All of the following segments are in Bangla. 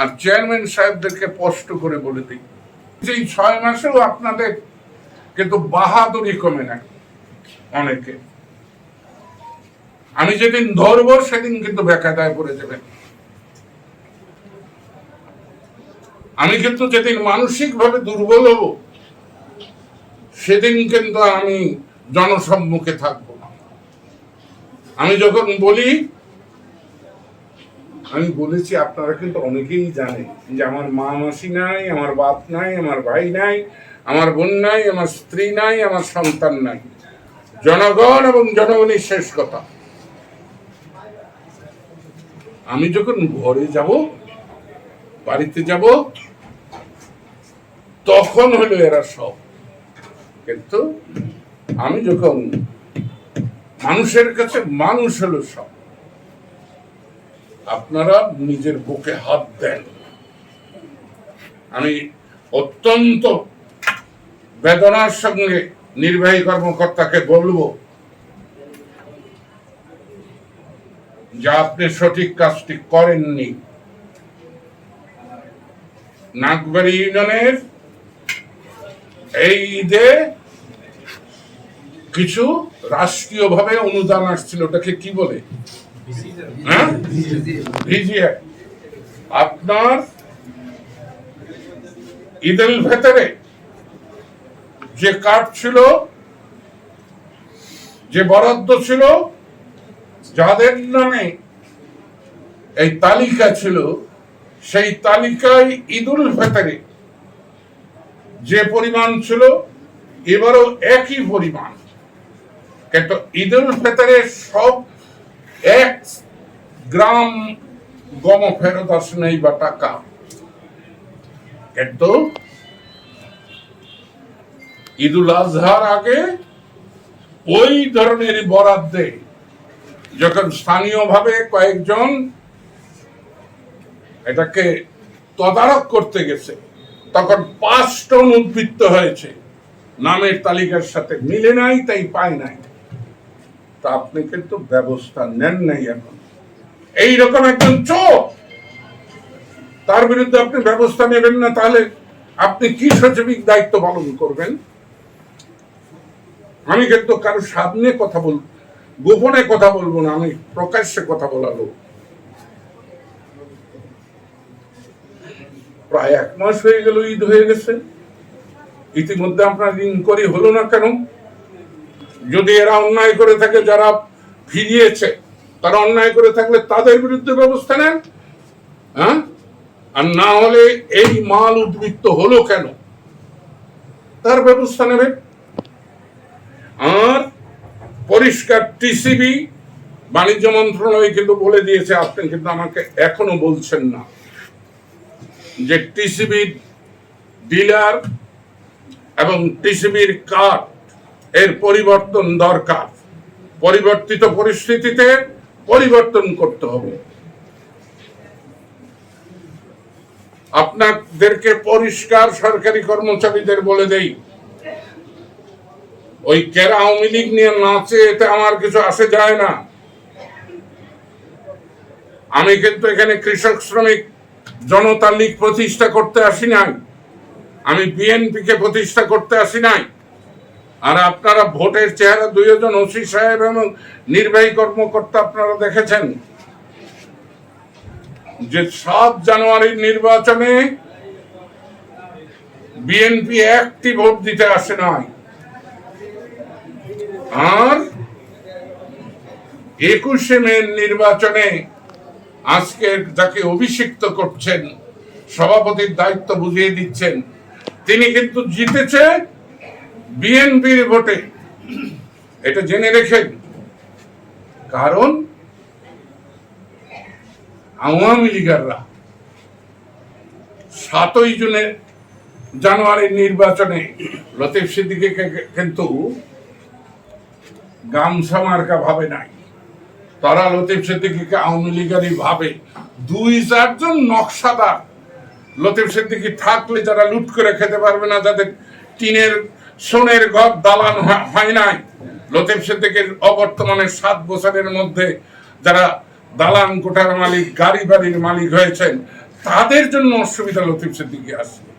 আর চেয়ারম্যান সাহেবদেরকে স্পষ্ট করে বলে দিই। যে ছয় মাসেও আপনাদের কিন্তু বাহাদুরি কমে নাই অনেকে। আমি যেদিন ধরবো, সেদিন কিন্তু বেকায়দায় পড়ে যাবেন। আমি কিন্তু যেদিন মানসিক ভাবে দুর্বল হব, সেদিন কিন্তু আমি জনসম্মুখে থাকব। না আমি যখন বলি আমি বলেছি, আপনারা কিন্তু অনেকেই জানেন যে আমার মা মাসি নাই, আমার বাপ নাই, আমার ভাই নাই, আমার বোন নাই, আমার স্ত্রী নাই, আমার সন্তান নাই। জনগণ এবং জনগণের শেষ কথা। আমি যখন ঘরে যাব, বাড়িতে যাব, তখন হলো এরা সব। কিন্তু আমি যখন মানুষের কাছে মানুষ হলো সব আপনারা নিজের বুকে হাত দেন। আমি অত্যন্ত বেদনার সঙ্গে নির্বাহী কর্মকর্তাকে বলব, যে আপনি সঠিক কাজটি করেননি। নাগবাড়ি ইউনিয়নের এই ঈদে কিছু রাষ্ট্রীয়ভাবে অনুদান আসছিল, ওটাকে কি বলে? আপনার ঈদের ভেতরে যে কার্ড ছিল যে বরাদ্দ ছিল যাদের নামে এই তালিকা ছিল, সেই তালিকায় ঈদুল ফেতরে যে পরিমাণ ছিল, এবারও একই পরিমাণ। কিন্তু ঈদুল ফেতরে সব এক গ্রাম গম ফেরত আসে নাই বা টাকা কিন্তু ঈদুল আজহার আগে ওই ধরনের বরাদ্দে যখন স্থানীয়ভাবে কয়েকজন এটাকে তদারক করতে গেছে। তখন পাঁচ টন উদ্বৃত্ত হয়েছে। নামের তালিকার সাথে মিলে নাই, তাই পায় নাই। তা আপনি কিন্তু ব্যবস্থা নেন নাই এখন। এইরকম একজন চোর! তার বিরুদ্ধে আপনি ব্যবস্থা নেবেন না, তাহলে আপনি কি সচিবিক দায়িত্ব পালন করবেন? আমি কিন্তু কারও সামনে কথা বল, গোপনে কথা বলব না, আমি প্রকাশ্যে কথা বলালো প্রায় এক মাস হয়ে গেল, ঈদ হয়ে গেছে। ইতিমধ্যে আপনার ইনকোয়ারি হলো না কেন? যদি এরা অন্যায় করে থাকে, যারা ফিরিয়েছে তারা অন্যায় করে থাকলে তাদের বিরুদ্ধে ব্যবস্থা নেন হ্যাঁ? আর না হলে এই মাল উদ্বৃত্ত হলো কেন? তার ব্যবস্থা নেবে। আর পরিষ্কার টিসিবি, বাণিজ্য মন্ত্রণালয় কিন্তু বলে দিয়েছে, আপনি কিন্তু আমাকে এখনও বলছেন না, যে টিসিবির ডিলার এবং টিসিবির কার্ড এর পরিবর্তন দরকার। পরিবর্তিত পরিস্থিতিতে পরিবর্তন করতে হবে। আপনাদেরকে পরিষ্কার সরকারি কর্মচারীদের বলে দেই, ওই কেরা আওয়ামী লীগ নিয়ে নাচে, এতে আমার কিছু আসে যায় না। আমি কিন্তু এখানে কৃষক শ্রমিক জনতা লীগ প্রতিষ্ঠা করতে আসি নাই। আমি বিএনপি কে প্রতিষ্ঠা করতে আসি নাই। আর আপনারা ভোটের চেহারা দুইজন ওসি সাহেব এবং নির্বাহী কর্মকর্তা আপনারা দেখেছেন যে সাত জানুয়ারির নির্বাচনে বিএনপি একটি ভোট দিতে আসে নাই। আর একুশে মে নির্বাচনে আজকে যাকে অভিষিক্ত করছেন, সভাপতির দায়িত্ব বুঝিয়ে দিচ্ছেন, তিনি কিন্তু জিতেছে বিএনপির ভোটে। এটা জেনে রেখেন। কারণ আওয়ামী লীগাররা সাতই জুনে জানুয়ারির নির্বাচনে লতিফ সিদ্দিকে কিন্তু গামছা মার্কা ভাবে নাই। তারা লতিফ সিদ্দিকিকে আওয়ামী লীগেরই ভাবে। দুই চারজন নকশাদার লতিফ সিদ্দিকি থাকলে যারা লুট করে খেতে পারবে না, যাদের টিনের সোনের ঘর দালান হয়- নাই লতিফ সিদ্দিকের অবর্তমানে সাত বছরের মধ্যে যারা দালান কোঠার মালিক, গাড়ি বাড়ির মালিক হয়েছেন, তাদের জন্য অসুবিধা লতিফ সিদ্দিকি আসবে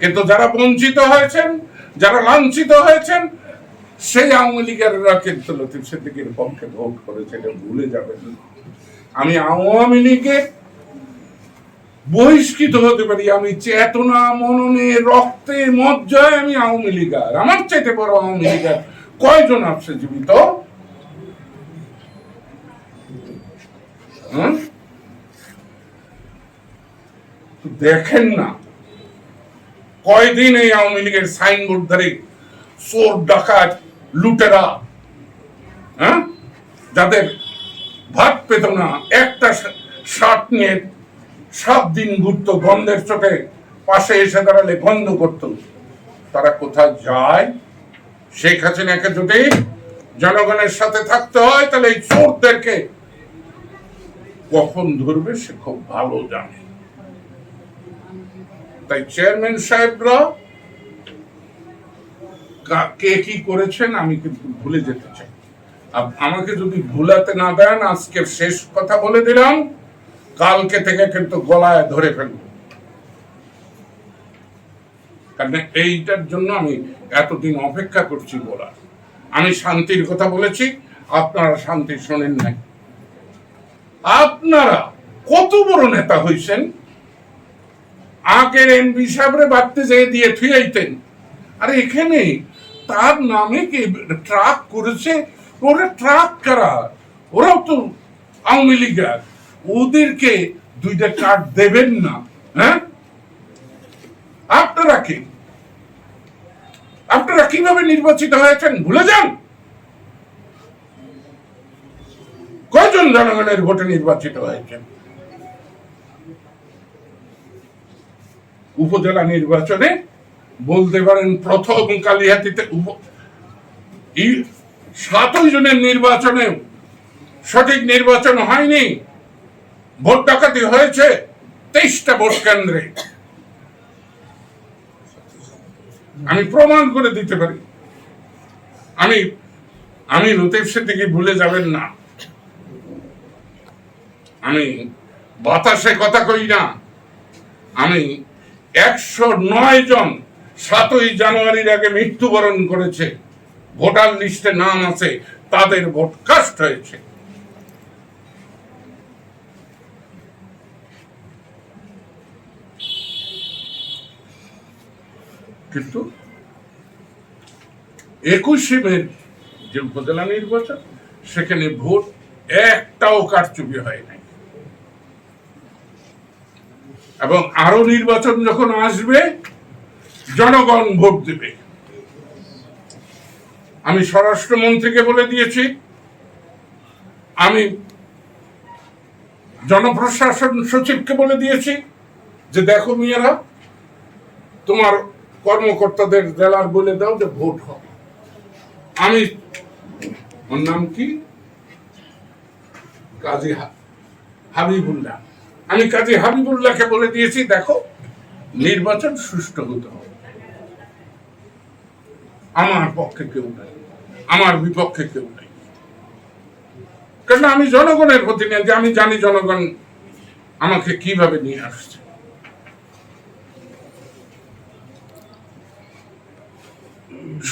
কিন্তু যারা বঞ্চিত হয়েছেন, যারা লাঞ্ছিত হয়েছেন, সেই আওয়ামী লীগেররা কিন্তু লতিফ সিদ্দিকির পক্ষে ভোট করেছে এটা ভুলে যাবেন। আমি আওয়ামী লীগের বহিষ্কৃত হতে পারি আমি চেতনা, মননে, রক্তে, মজ্জায় আমি আওয়ামী লীগার, আমার চাইতে বড় আওয়ামী লীগার কয়জন আছে জীবিত? দেখেন না, কয়দিন এই আওয়ামী লীগের সাইনবোর্ড ধরে চোর, ডাকাত, লুটেরা হ্যাঁ? যাদের ভাত পেত না, একটা শার্ট নিয়ে সাত দিন ঘুরতো, গন্ধের চোটে পাশে এসে দাঁড়ালে গন্ধ করত। তারা কোথায় যায়? শেখ হাসিনাকে যদি জনগণের সাথে থাকতে হয়, তাহলে এই চোরদেরকে কখন ধরবে সে খুব ভালো জানে। তাই চেয়ারম্যান সাহেবরা, কে, কি করেছেন আমি কিন্তু ভুলে যেতে চাই। আমাকে যদি ভুলাতে না দেন আজকে শেষ কথা বলে দিলাম। কালকে থেকে কিন্তু গলায় ধরে ফেলব। কারণ এইটার জন্য আমি এতদিন অপেক্ষা করছি বলার। আমি শান্তির কথা বলেছি, আপনারা শান্তি শোনেন নাই। আপনারা কত বড় নেতা হইছেন? আগের এমপি সাহেবরে বাড়তে যেয়ে দিয়ে থুয়াইতেন আরে এখানে তার নামে কি ট্রাক করেছে? ওরা ট্রাক কারা? ওরাও তো আওয়ামী লীগার। ওদেরকে দুইটা কার্ড দেবেন না হ্যাঁ? আপনারা কি? আপনারা কীভাবে নির্বাচিত হয়েছেন? ভুলে যান! কয়জন জনগণের ভোটে নির্বাচিত হয়েছেন? উপজেলা নির্বাচনে বলতে পারেন প্রথম কালিহাতিতে সাতই জনের নির্বাচনে সঠিক নির্বাচন হয়নি। ভোট ডাকাতি হয়েছে তেইশটা ভোট কেন্দ্রে। আমি প্রমাণ করে দিতে পারি। আমি আমি লতিফ সিদ্দিকি ভুলে যাবেন না। আমি বাতাসে কথা কই না। আমি একশো নয় জন সাতই জানুয়ারির আগে মৃত্যুবরণ করেছে। ভোটার লিস্টে নাম আছে, তাদের ভোট কাস্ট হয়েছে। কিন্তু একুশে মে যে উপজেলা নির্বাচন, সেখানে ভোট একটাও কারচুপি হয় নাই। এবং আরও নির্বাচন যখন আসবে, জনগণ ভোট দেবে। আমি স্বরাষ্ট্রমন্ত্রীকে বলে দিয়েছি, আমি জনপ্রশাসন সচিবকে বলে দিয়েছি যে দেখো মেয়েরা, তোমার কর্মকর্তাদের জেলার বলে দাও যে ভোট হবে। আমি, ওর নাম কি? কাজী হাবিবুল্লাহ। আমি কাজী হাবিবুল্লাহকে বলে দিয়েছি, দেখো, নির্বাচন সুষ্ঠু হতে হবে। আমার পক্ষে কেউ নাই। আমার বিপক্ষে কেউ নেই। কারণ আমি জনগণের প্রতিনিধি আমি জানি জনগণ আমাকে কীভাবে নিয়ে আসছে।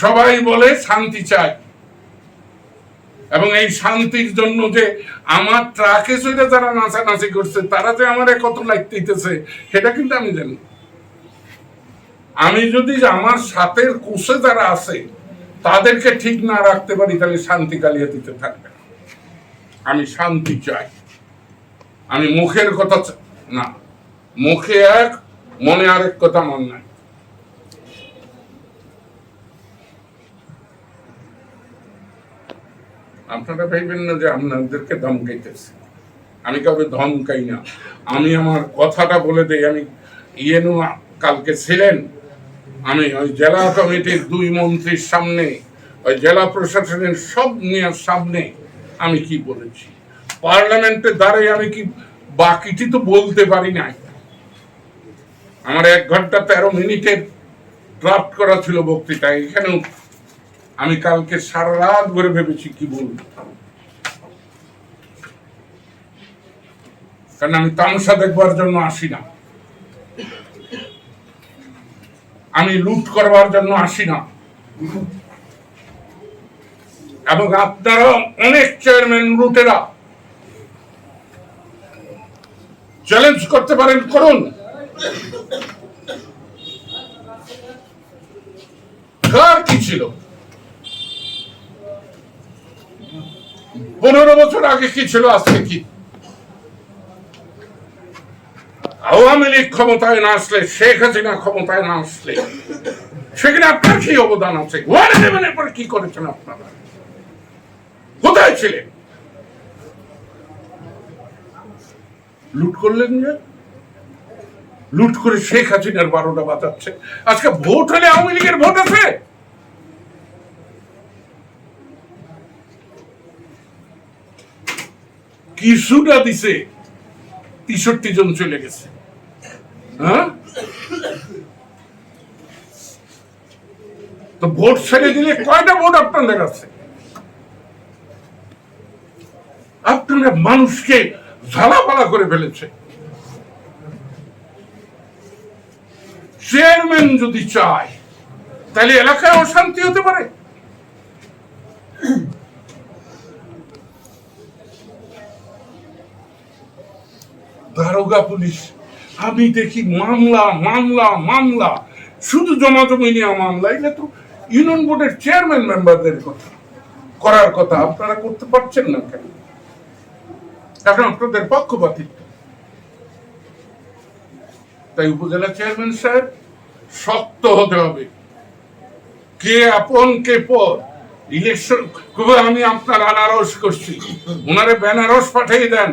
সবাই বলে শান্তি চাই। এবং এই শান্তির জন্য যে আমার ট্রাকে চলে যারা নাচানাচি করছে, তারা যে আমার কত লাইক দিতেছে, সেটা কিন্তু আমি জানি। আমি যদি আমার সাথের কোষে যারা আছে, তাদেরকে ঠিক না রাখতে পারি, তাহলে শান্তি কালিয়ে দিতে থাকবে আমি শান্তি চাই। আমি মুখের কথা না, মুখে এক, মনে আরেক কথা মন নাই। আপনারা ভাববেন না যে আপনাদেরকে ধমকাইতেছি আমি কাউকে ধমকাই না। আমি আমার কথাটা বলে দেই, আমি ইয়েনু কালকে ছিলেন, আমি ওই জেলা কমিটির দুই মন্ত্রীর সামনে, ওই জেলা প্রশাসনের সব নিয়ার সামনে আমি কি বলেছি? পার্লামেন্টে দাঁড়িয়ে আমি কি বাকিটি তো বলতে পারি নাই। আমার এক ঘণ্টা তেরো মিনিটের ড্রাফট করা ছিল বক্তৃতা এখানেও আমি কালকে সারা রাত ধরে ভেবেছি কি বলব। কারণ আমি তামসা দেখবার জন্য আসি না। আমি লুট করবার জন্য আসি না। এবং আপনারা অনেক চেয়ারম্যান লুটেরা। চ্যালেঞ্জ করতে পারেন, করুন। কার কি ছিল? পনেরো বছর আগে কি ছিল, আজকে কি? আওয়ামী লীগ ক্ষমতায় না আসলে, শেখ হাসিনা ক্ষমতায় না আসলে, সেখানে আপনার কি অবদান আছে? ওয়ান ইলেভেনের পর কি করেছেন আপনারা? কোথায় ছিলেন? লুট করলেন যে? লুট করে শেখ হাসিনার বারোটা বাজাচ্ছে। আজকে ভোট হলে আওয়ামী লীগের ভোট আছে? কিছুটা দিছে, তেষট্টি জন চলে গেছে। হ্যাঁ? তো ভোট ছেড়ে দিলে কয়টা ভোট আপনাদের আছে? আপনারা মানুষকে ঝালাপালা করে ফেলেছে। চেয়ারম্যান যদি চায়, তাহলে এলাকায় অশান্তি হতে পারে। দারোগা পুলিশ। আমি দেখি মামলা মামলা মামলা। শুধু জমা জমি নেওয়া মামলা, এটা তো ইউনিয়ন বোর্ডের চেয়ারম্যান মেম্বারদের কথা। করার কথা আপনারা করতে পারছেন না কেন? এখন আপনাদের পক্ষপাতিত্ব। তাই উপজেলা চেয়ারম্যান সাহেব, শক্ত হতে হবে। কে আপন, কে পর। ইলেকশন আমি আপনার আনারস করছি। ওনারে বেনারস পাঠিয়ে দেন।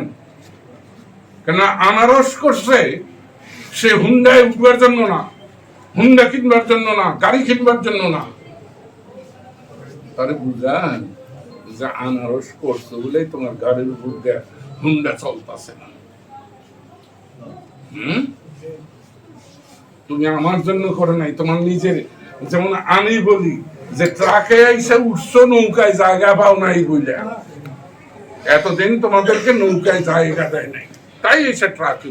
কেন আনারস করছে, সে হুন্ডায় উঠবার জন্য না, হুন্ডা কিনবার জন্য না, গাড়ি কিনবার জন্য না। তারে বুঝান যে আনারস করছে বলেই তোমার গাড়ির উপর হুন্ডা চলতেছে। না তুমি আমার জন্য করে নাই, তোমার নিজের। যেমন আমি বলি যে ট্রাকে এসে উঠছো, নৌকায় জায়গা পাও নাই বুঝলে এতদিন তোমাদেরকে নৌকায় জায়গা দেয় নাই। তাই এসে ট্রাকে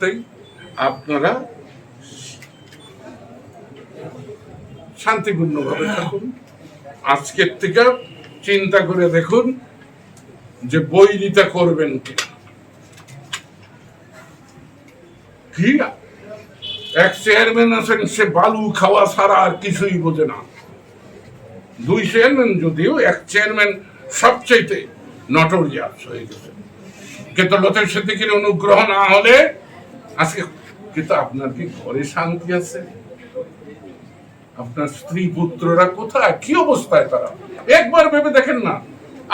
তাই আপনারা শান্তিপূর্ণভাবে থাকুন। আজকের থেকে চিন্তা করে দেখুন যে বই বৈরিতা করবেন কি। এক চেয়ারম্যান আছেন, সে বালু খাওয়া ছাড়া আর কিছুই বোঝে না। দুই চেয়ারম্যান যদিও, এক চেয়ারম্যান সবচেয়ে নটোরিয়াস হয়ে গেছে। কিন্তু লতের সিদ্দিকির অনুগ্রহ না হলে আজকে কিন্তু আপনার কি ঘরে শান্তি আছে? আপনার স্ত্রী পুত্ররা কোথায়? কি অবস্থায় তারা? একবার ভেবে দেখেন না।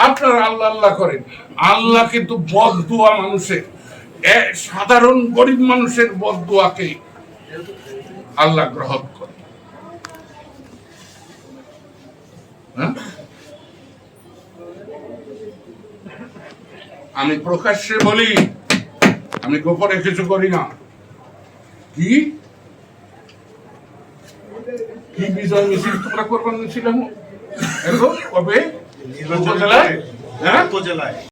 আপনারা আল্লাহ আল্লাহ করেন। আল্লাহ কিন্তু বদুয়া মানুষের। সাধারণ গরিব মানুষের বদুয়াকে আল্লাহ গ্রহণ করে হ্যাঁ? আমি প্রকাশ্যে বলি আমি গোপনে কিছু করি না। কি? কি বিজয় মিছিল তোমরা করবার ছিলাম এখন কবে? উপজেলায়? হ্যাঁ? উপজেলায়।